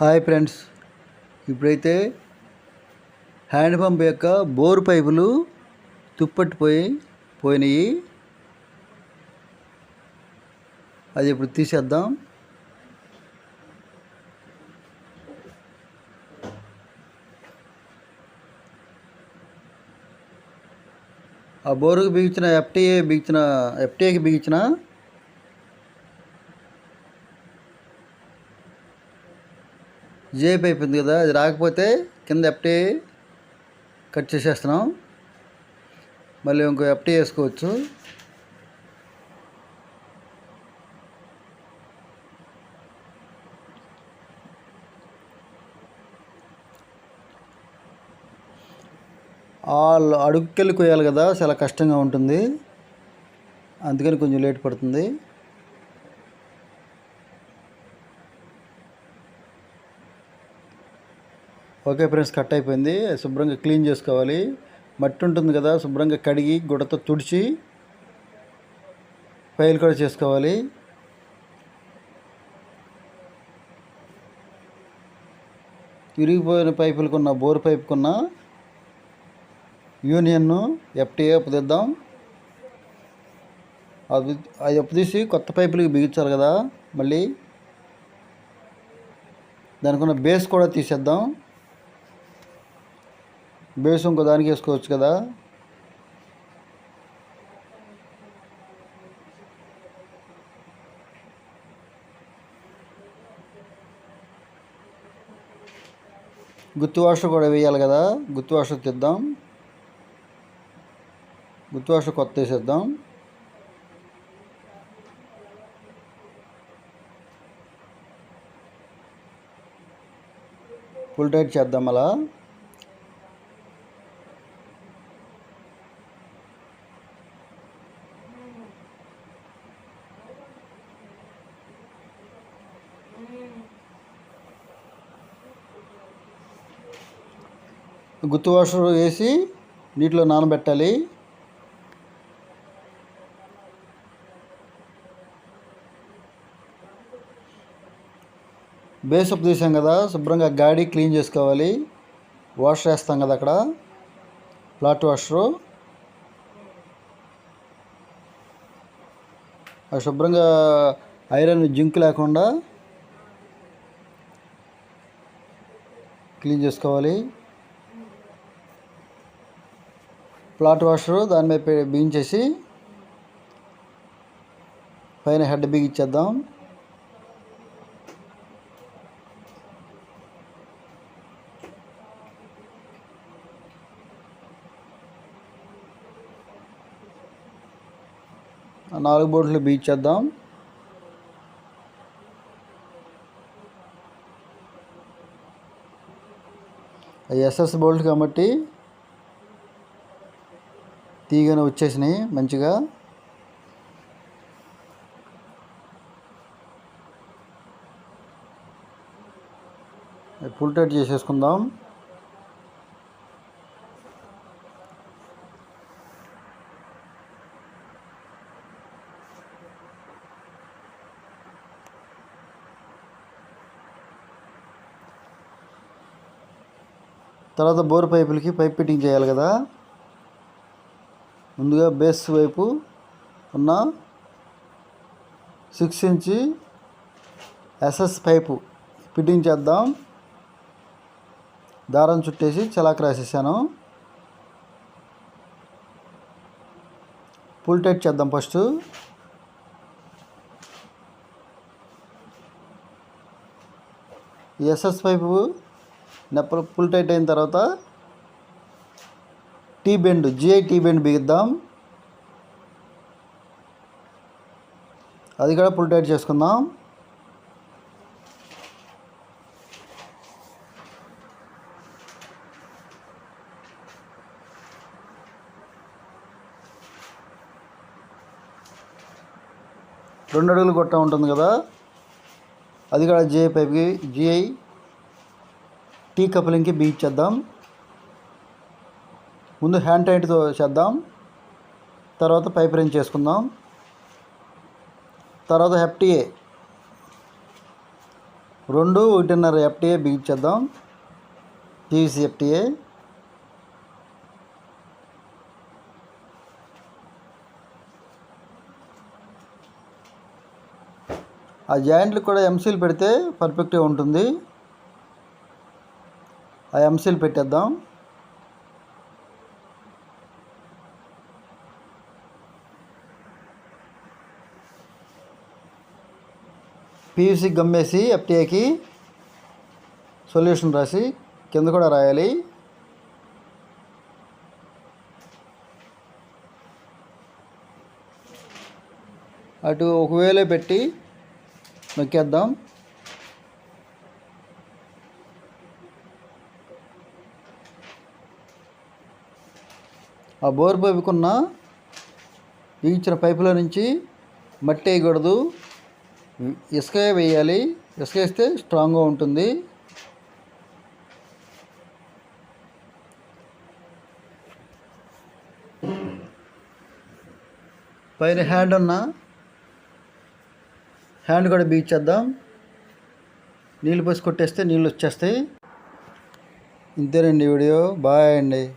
Hi friends. ఇప్పుడైతే hand pump యొక్క bore పైపులు తుప్పట్టిపోయి పోయినాయి. అది ఇప్పుడు తీసేద్దాం. ఆ బోరుకు బిగించిన ఎఫ్టీఏ బిగించిన ఎఫ్టీఏకి బిగించిన జేబీ అయిపోయింది కదా అది రాకపోతే కింద ఎఫ్టీ కట్ చేసేస్తున్నాం. మళ్ళీ ఇంకో ఎఫ్టీ వేసుకోవచ్చు. వాళ్ళు అడుగుకెళ్ళి కొయ్యాలి కదా చాలా కష్టంగా ఉంటుంది. అందుకని కొంచెం లేట్ పడుతుంది. ఓకే ఫ్రెండ్స్ కట్ అయిపోయింది. శుభ్రంగా క్లీన్ చేసుకోవాలి. మట్టి ఉంటుంది కదా శుభ్రంగా కడిగి గుడ్డతో తుడిచి ఫైల్ కూడా చేసుకోవాలి. విరిగిపోయిన పైపులకున్న బోర్ పైపుకున్న యూనియన్ను ఎఫ్టీఏ అప్పుదిద్దాం. అది అది అప్పుదీసి కొత్త పైపులకి బిగించాలి కదా మళ్ళీ. దానికి ఉన్న బేస్ కూడా తీసేద్దాం. బేస్ ఇంకో దానికి వేసుకోవచ్చు కదా? గుత్తి వాష కూడా వేయాలి కదా? గుత్తి వాష తీద్దాం. గుత్తి వాష కొత్త వేసేద్దాం. ఫుల్ టైట్ చేద్దాం అలా. గుత్తి వాషర్ వేసి నీటిలో నానబెట్టాలి. బేసప్ తీసాం కదా శుభ్రంగా గాడి క్లీన్ చేసుకోవాలి. వాష్ వేస్తాం కదా అక్కడ. ఫ్లాట్ వాషరు అది శుభ్రంగా ఐరన్ జింక్ లేకుండా క్లీన్ చేసుకోవాలి. ఫ్లాట్ వాషరు దాని మీద బిగించేసి పైన హెడ్ బిగించేద్దాం నాలుగు బోట్లు బిగించేద్దాం ఎస్ఎస్ బోల్ట్ కాబట్టి తీగనే వచ్చేసినాయి మంచిగా. ఫుల్ టైట్ చేసేసుకుందాం. తర్వాత బోర్ పైపులకి పైప్ ఫిట్టింగ్ చేయాలి కదా. ముందుగా బేస్ వైపు ఉన్న six inch SS pipe fitting చేద్దాం. దారం చుట్టేసి చలాక్ రాసేసాను. ఫుల్ టైట్ చేద్దాం ఫస్ట్ ఎస్ఎస్ పైపు నెప్పలు ఫుల్ టైట్ అయిన తర్వాత T bend GI T bend బిగిద్దాం. అది కూడా ఫుల్ టైట్ చేసుకుందాం. రెండు అడుగులు కొట్ట ఉంటుంది కదా. అది కూడా జిఐ పైప్కి జిఐ టీ కప్లింగ్కి చేద్దాం. ముందు హ్యాండ్ టైట్తో చేద్దాం. తర్వాత పైప్ రేంజ్ చేసుకుందాం. తర్వాత ఎఫ్టీఏ. రెండు ఒకటిన్నర ఎఫ్టీఏ బిగించేద్దాం పీవీసీ ఎఫ్టీఏ. ఆ జాయింట్లు కూడా ఎంసీల్ పెడితే పర్ఫెక్ట్గా ఉంటుంది. ఆ ఎంసీల్ పెట్టేద్దాం. పీవీసీ గమ్మేసి ఎఫ్టీఏకి సొల్యూషన్ రాసి కింద కూడా రాయాలి. అటు ఒకవేళ పెట్టి నొక్కేద్దాం. ఆ బోర్ పైపుకున్న ఇచ్చిన పైపులో నుంచి మట్టి వేయకూడదు ఇసుక వేయాలి. ఇసుక వేస్తే స్ట్రాంగ్గా ఉంటుంది. పైన హ్యాండ్ ఉన్న. హ్యాండ్ కూడా బీచేద్దాం నీళ్ళు పోసి కొట్టేస్తే నీళ్ళు వచ్చేస్తాయి. ఇంతేనండి వీడియో. బాయ్ అండి.